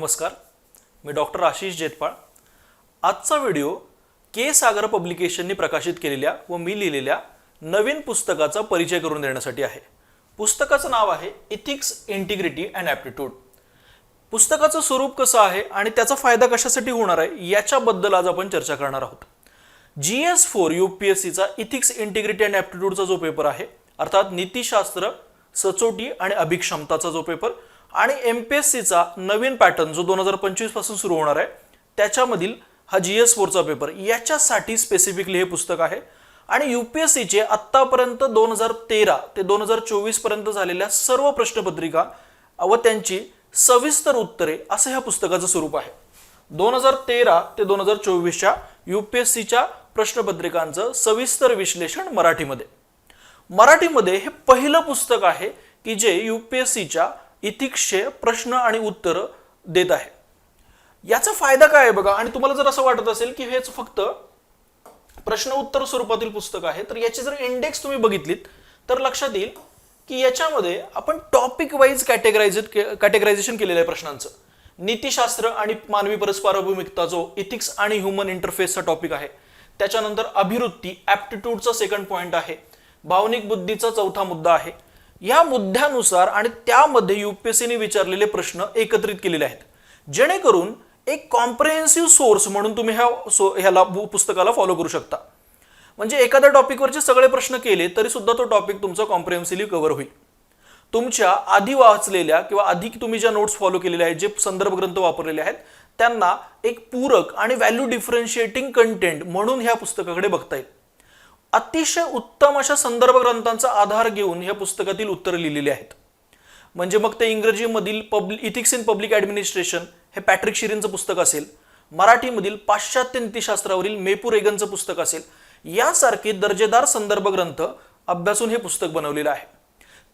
नमस्कार मी डॉक्टर आशिष जेतपाळ. आजचा व्हिडिओ के सागर पब्लिकेशननी प्रकाशित केलेल्या व मी लिहिलेल्या नवीन पुस्तकाचा परिचय करून देण्यासाठी आहे. पुस्तकाचं नाव आहे इथिक्स इंटिग्रिटी अँड ॲप्टिट्यूड पुस्तकाचं स्वरूप कसं आहे आणि त्याचा फायदा कशासाठी होणार आहे याच्याबद्दल आज आपण चर्चा करणार आहोत. G S four U P S सीचा इथिक्स इंटिग्रिटी अँड ॲप्टिट्यूडचा जो पेपर आहे अर्थात नीतिशास्त्र सचोटी आणि अभिक्षमताचा जो पेपर आणि एम पी एस सीचा नवीन पॅटर्न जो दोन हजार पंचवीसपासून सुरू होणार आहे त्याच्यामधील हा जी एस फोरचा पेपर याच्यासाठी स्पेसिफिकली हे पुस्तक आहे. आणि यू पी एस सीचे आत्तापर्यंत दोन हजार तेरा ते दोन हजार चोवीसपर्यंत झालेल्या सर्व प्रश्नपत्रिका व त्यांची सविस्तर उत्तरे असं ह्या पुस्तकाचं स्वरूप आहे. दोन हजार तेरा ते दोन हजार चोवीसच्या यू पी एस सीच्या प्रश्नपत्रिकांचं सविस्तर विश्लेषण मराठीमध्ये. मराठीमध्ये हे पहिलं पुस्तक आहे की जे यू पी एस सीच्या इतिक्षे प्रश्न आणि उत्तरं देत आहे. याचा फायदा काय आहे बघा आणि तुम्हाला जर असं वाटत असेल की हेच फक्त प्रश्न उत्तर स्वरूपातील पुस्तक आहे तर याची जर इंडेक्स तुम्ही बघितलीत तर लक्षात येईल की याच्यामध्ये आपण टॉपिक वाईज कॅटेगराइज कॅटेगरायझेशन केलेलं आहे प्रश्नांचं. नीतिशास्त्र आणि मानवी परस्पराभिमुखता जो इथिक्स आणि ह्युमन इंटरफेसचा टॉपिक आहे त्याच्यानंतर अभिवृत्ती ॲप्टिट्यूडचा सेकंड पॉईंट आहे भावनिक बुद्धीचा चौथा मुद्दा आहे या मुद्द्यानुसार आणि त्यामध्ये युपीएससीने विचारलेले प्रश्न एकत्रित केलेले आहेत. जेणेकरून एक कॉम्प्रेहेन्सिव्ह सोर्स म्हणून तुम्ही ह्या सो ह्याला पुस्तकाला फॉलो करू शकता. म्हणजे एखाद्या टॉपिकवरचे सगळे प्रश्न केले तरी सुद्धा तो टॉपिक तुमचा कॉम्प्रेहेन्सिव्हली कव्हर होईल. तुमच्या आधी वाचलेल्या किंवा आधी तुम्ही ज्या नोट्स फॉलो केलेल्या आहेत जे संदर्भ ग्रंथ वापरलेले आहेत त्यांना एक पूरक आणि व्हॅल्यू डिफरन्शिएटिंग कंटेंट म्हणून ह्या पुस्तकाकडे बघता येईल. अतिशय उत्तम अशा संदर्भ ग्रंथांचा आधार घेऊन ह्या पुस्तकातील उत्तरं लिहिलेली आहेत. म्हणजे मग ते इंग्रजीमधील public ethics in public administration हे पॅट्रिक शिरींचं पुस्तक असेल मराठीमधील पाश्चात्य नीतीशास्त्रावरील मेपूर एगनचं पुस्तक असेल यासारखे दर्जेदार संदर्भ ग्रंथ अभ्यासून हे पुस्तक बनवलेलं आहे.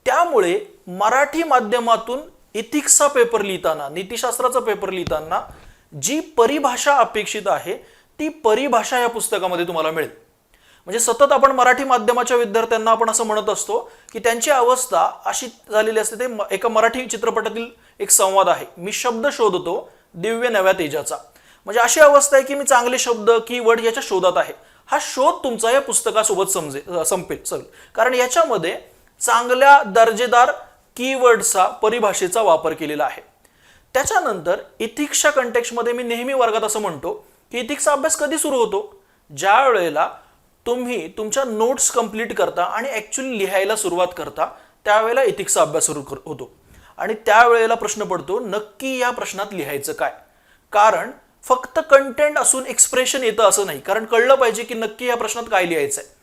त्यामुळे मराठी माध्यमातून इथिक्सचा पेपर लिहिताना नीतिशास्त्राचा पेपर लिहिताना जी परिभाषा अपेक्षित आहे ती परिभाषा या पुस्तकामध्ये तुम्हाला मिळेल. म्हणजे सतत आपण मराठी माध्यमाच्या विद्यार्थ्यांना आपण असं म्हणत असतो की त्यांची अवस्था अशी झालेली असते ते एका मराठी चित्रपटातील एक संवाद आहे. मी शब्द शोधतो दिव्य नव्या तेजाचा. म्हणजे अशी अवस्था आहे की मी चांगले शब्द कीवर्ड याच्या शोधात आहे. हा शोध तुमचा या पुस्तकासोबत समजे संपेल चल. कारण याच्यामध्ये चांगल्या दर्जेदार कीवर्डचा परिभाषेचा वापर केलेला आहे. त्याच्यानंतर इथिक्सच्या कंटेक्समध्ये मी नेहमी वर्गात असं म्हणतो की इथिक्सचा अभ्यास कधी सुरू होतो? ज्या वेळेला तुम्ही तुमच्या नोट्स कंप्लीट करता आणि ॲक्च्युली लिहायला सुरुवात करता त्यावेळेला इथिक्सचा अभ्यास सुरू कर- होतो. आणि त्यावेळेला प्रश्न पडतो नक्की या प्रश्नात लिहायचं काय? कारण फक्त कंटेंट असून एक्सप्रेशन येतं असं नाही. कारण कळलं पाहिजे की नक्की या प्रश्नात काय लिहायचं आहे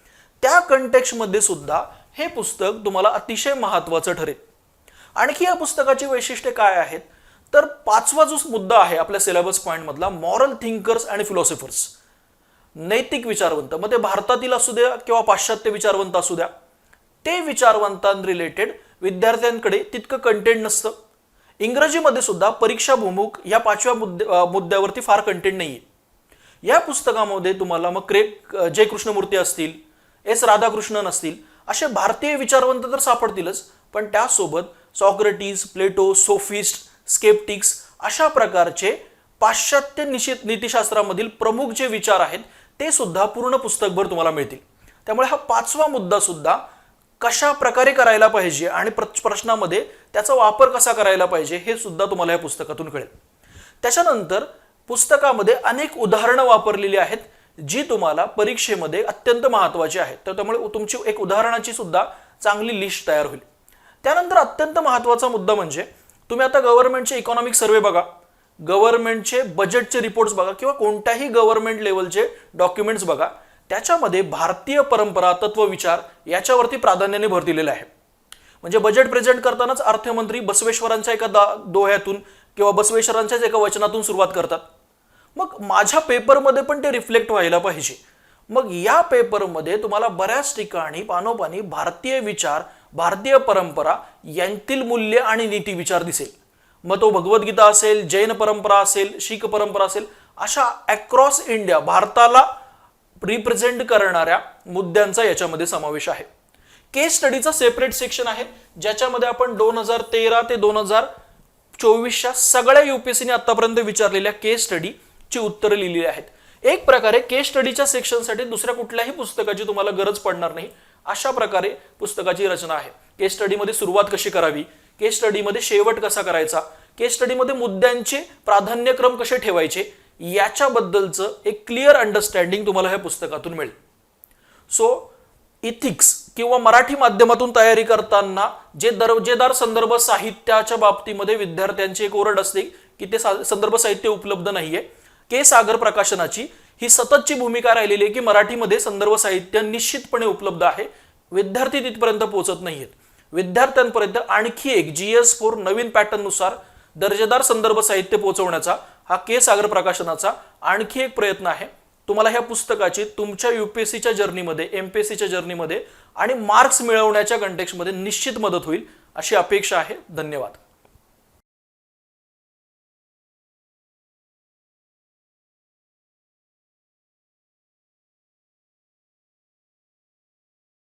त्या कंटेक्समध्ये सुद्धा हे पुस्तक तुम्हाला अतिशय महत्त्वाचं ठरेल. आणखी या पुस्तकाची वैशिष्ट्ये काय आहेत? तर पाचवा जो मुद्दा आहे आपल्या सिलेबस पॉईंटमधला मॉरल थिंकर्स आणि फिलॉसॉफर्स नैतिक विचारवंत मग ते भारतातील असू द्या किंवा पाश्चात्य विचारवंत असू द्या ते विचारवंतां रिलेटेड विद्यार्थ्यांकडे तितकं कंटेंट नसतं. इंग्रजीमध्ये सुद्धा परीक्षा भूमुख या पाचव्या मुद्दे मुद्द्यावरती फार कंटेंट नाही आहे या पुस्तकामध्ये तुम्हाला मग क्रे जय कृष्णमूर्ती असतील एस राधाकृष्णन असतील असे भारतीय विचारवंत तर सापडतीलच पण त्यासोबत सॉक्रेटीस प्लेटो सोफिस्ट स्केप्टिक्स अशा प्रकारचे पाश्चात्य निशित नीतिशास्त्रामधील प्रमुख जे विचार आहेत ते सुद्धा पूर्ण पुस्तकभर तुम्हाला मिळतील. त्यामुळे हा पाचवा मुद्दा सुद्धा कशा प्रकारे करायला पाहिजे आणि प्र- प्रश्नामध्ये त्याचा वापर कसा करायला पाहिजे हे सुद्धा तुम्हाला या पुस्तकातून कळेल. त्याच्यानंतर पुस्तकामध्ये अनेक उदाहरणं वापरलेली आहेत जी तुम्हाला परीक्षेमध्ये अत्यंत महत्त्वाची आहेत. तर त्यामुळे तुमची एक उदाहरणाची सुद्धा चांगली लिस्ट तयार होईल. त्यानंतर अत्यंत महत्त्वाचा मुद्दा म्हणजे तुम्ही आता गव्हर्नमेंटचे इकॉनॉमिक सर्वे बघा. गव्हर्नमेंटचे बजेटचे रिपोर्ट्स बघा किंवा कोणत्याही गव्हर्नमेंट लेवलचे डॉक्युमेंट्स बघा त्याच्यामध्ये भारतीय परंपरा तत्वविचार याच्यावरती प्राधान्याने भर दिलेला आहे. म्हणजे बजेट प्रेझेंट करतानाच अर्थमंत्री बसवेश्वरांच्या एका दा दोह्यातून किंवा बसवेश्वरांच्याच एका वचनातून सुरुवात करतात. मग माझ्या पेपरमध्ये पण ते रिफ्लेक्ट व्हायला पाहिजे. मग या पेपरमध्ये तुम्हाला बऱ्याच ठिकाणी पानोपानी भारतीय विचार भारतीय परंपरा यांतील मूल्य आणि नीती विचार दिसेल. मग तो भगवद्गीता असेल जैन परंपरा असेल शीख परंपरा असेल अशा अक्रॉस इंडिया भारताला रिप्रेझेंट करणाऱ्या मुद्द्यांचा याच्यामध्ये समावेश आहे. केस स्टडीचा सेपरेट सेक्शन आहे ज्याच्यामध्ये आपण दोन हजार तेरा ते दोन हजार चोवीसच्या सगळ्या युपीएससीने आतापर्यंत विचारलेल्या केस स्टडीची उत्तरं लिहिलेली आहेत. एक प्रकारे केस स्टडीच्या सेक्शनसाठी दुसऱ्या कुठल्याही पुस्तकाची तुम्हाला गरज पडणार नाही. अशा प्रकारे पुस्तकाची रचना आहे. केस स्टडीमध्ये सुरुवात कशी करावी? केस स्टडीमध्ये शेवट कसा करायचा? केस स्टडीमध्ये मुद्द्यांचे प्राधान्यक्रम कसे ठेवायचे? याच्याबद्दलचं एक क्लिअर अंडरस्टँडिंग तुम्हाला ह्या पुस्तकातून मिळेल. सो इथिक्स किंवा मराठी माध्यमातून तयारी करताना जे दर्जेदार संदर्भ साहित्याच्या बाबतीमध्ये विद्यार्थ्यांची एक ओरड असते की ते सा- संदर्भ साहित्य उपलब्ध नाहीये. के. सागर प्रकाशनाची ही सततची भूमिका राहिलेली आहे की मराठीमध्ये संदर्भ साहित्य निश्चितपणे उपलब्ध आहे. विद्यार्थी तिथपर्यंत पोहोचत नाहीयेत. विद्यार्थ्यांपर्यंत आणखी एक जी एस फोर नवीन पॅटर्ननुसार दर्जेदार संदर्भ साहित्य पोहोचवण्याचा हा के सागर प्रकाशनाचा आणखी एक प्रयत्न आहे. तुम्हाला ह्या पुस्तकाची तुमच्या युपीएससीच्या जर्नीमध्ये एमपीएससीच्या जर्नीमध्ये आणि मार्क्स मिळवण्याच्या कंटेक्समध्ये निश्चित मदत होईल अशी अपेक्षा आहे. धन्यवाद.